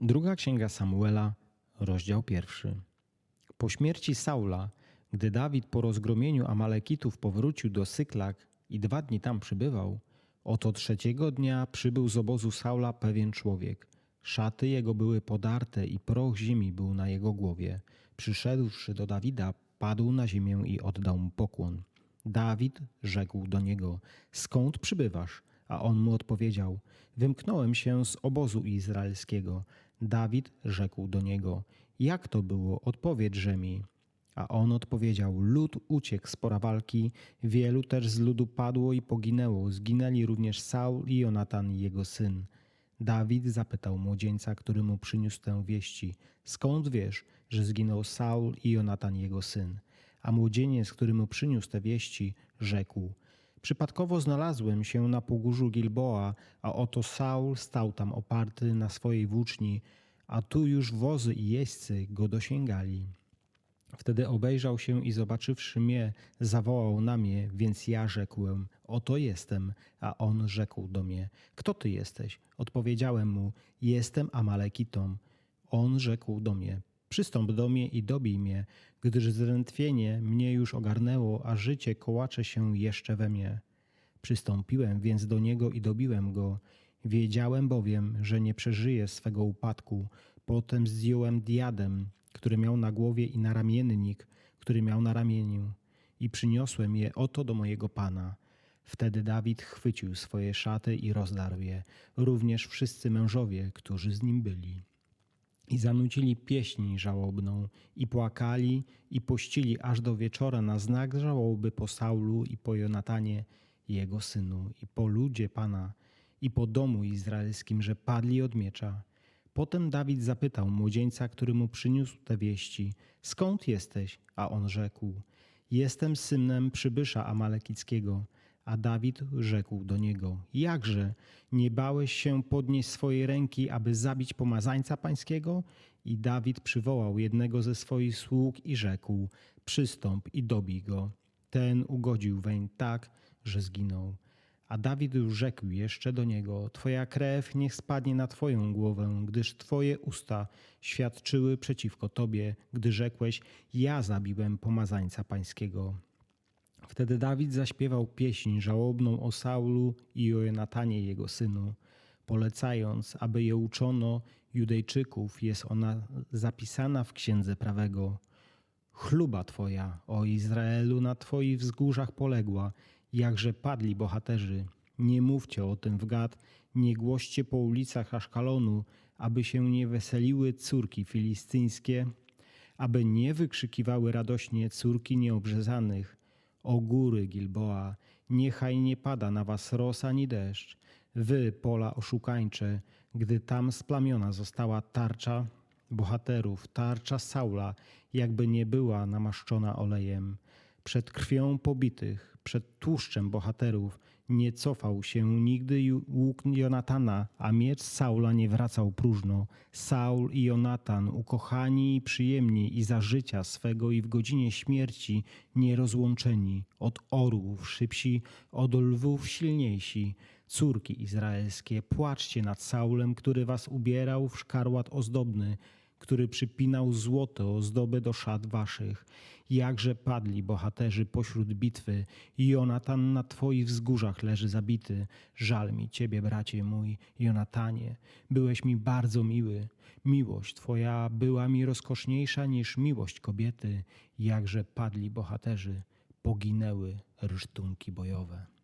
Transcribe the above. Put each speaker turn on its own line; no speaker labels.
Druga księga Samuela, rozdział pierwszy. Po śmierci Saula, gdy Dawid po rozgromieniu Amalekitów powrócił do Syklak i dwa dni tam przybywał, oto trzeciego dnia przybył z obozu Saula pewien człowiek. Szaty jego były podarte i proch ziemi był na jego głowie. Przyszedłszy do Dawida, padł na ziemię i oddał mu pokłon. Dawid rzekł do niego: Skąd przybywasz? A on mu odpowiedział: Wymknąłem się z obozu izraelskiego. Dawid rzekł do niego: Jak to było? Odpowiedźże mi. A on odpowiedział: Lud uciekł z pora walki, wielu też z ludu padło i poginęło. Zginęli również Saul i Jonatan, jego syn. Dawid zapytał młodzieńca, który mu przyniósł tę wieści: Skąd wiesz, że zginął Saul i Jonatan, jego syn? A młodzieniec, który mu przyniósł te wieści, rzekł: Przypadkowo znalazłem się na pogórzu Gilboa, a oto Saul stał tam oparty na swojej włóczni, a tu już wozy i jeźdźcy go dosięgali. Wtedy obejrzał się i zobaczywszy mnie, zawołał na mnie, więc ja rzekłem: Oto jestem. A on rzekł do mnie: Kto ty jesteś? Odpowiedziałem mu: Jestem Amalekitą. On rzekł do mnie: Przystąp do mnie i dobij mnie, gdyż zdrętwienie mnie już ogarnęło, a życie kołacze się jeszcze we mnie. Przystąpiłem więc do niego i dobiłem go. Wiedziałem bowiem, że nie przeżyję swego upadku. Potem zdjąłem diadem, który miał na głowie i naramiennik, który miał na ramieniu i przyniosłem je oto do mojego pana. Wtedy Dawid chwycił swoje szaty i rozdarł je, również wszyscy mężowie, którzy z nim byli. I zanucili pieśń żałobną, i płakali, i pościli aż do wieczora na znak żałoby po Saulu i po Jonatanie, jego synu, i po ludzie Pana, i po domu izraelskim, że padli od miecza. Potem Dawid zapytał młodzieńca, który mu przyniósł te wieści, skąd jesteś? A on rzekł, jestem synem przybysza amalekickiego. A Dawid rzekł do niego, jakże, nie bałeś się podnieść swojej ręki, aby zabić pomazańca pańskiego? I Dawid przywołał jednego ze swoich sług i rzekł, przystąp i dobij go. Ten ugodził weń tak, że zginął. A Dawid rzekł jeszcze do niego: Twoja krew niech spadnie na Twoją głowę, gdyż Twoje usta świadczyły przeciwko Tobie, gdy rzekłeś: Ja zabiłem pomazańca pańskiego. Wtedy Dawid zaśpiewał pieśń żałobną o Saulu i o Jonatanie jego synu, polecając, aby je uczono Judejczyków. Jest ona zapisana w księdze prawego. Chluba Twoja, o Izraelu, na Twoich wzgórzach poległa, jakże padli bohaterzy. Nie mówcie o tym w Gad, nie głoście po ulicach Aszkalonu, aby się nie weseliły córki filistyńskie, aby nie wykrzykiwały radośnie córki nieobrzezanych. O góry Gilboa, niechaj nie pada na was ros ani deszcz. Wy, pola oszukańcze, gdy tam splamiona została tarcza bohaterów, tarcza Saula, jakby nie była namaszczona olejem. Przed krwią pobitych, przed tłuszczem bohaterów nie cofał się nigdy łuk Jonatana, a miecz Saula nie wracał próżno. Saul i Jonatan, ukochani i przyjemni i za życia swego i w godzinie śmierci nierozłączeni, od orłów szybsi, od lwów silniejsi. Córki izraelskie, płaczcie nad Saulem, który was ubierał w szkarłat ozdobny, który przypinał złote ozdoby do szat waszych. Jakże padli bohaterzy pośród bitwy. Jonatan na twoich wzgórzach leży zabity. Żal mi ciebie, bracie mój, Jonatanie. Byłeś mi bardzo miły. Miłość twoja była mi rozkoszniejsza niż miłość kobiety. Jakże padli bohaterzy. Poginęły rysztunki bojowe.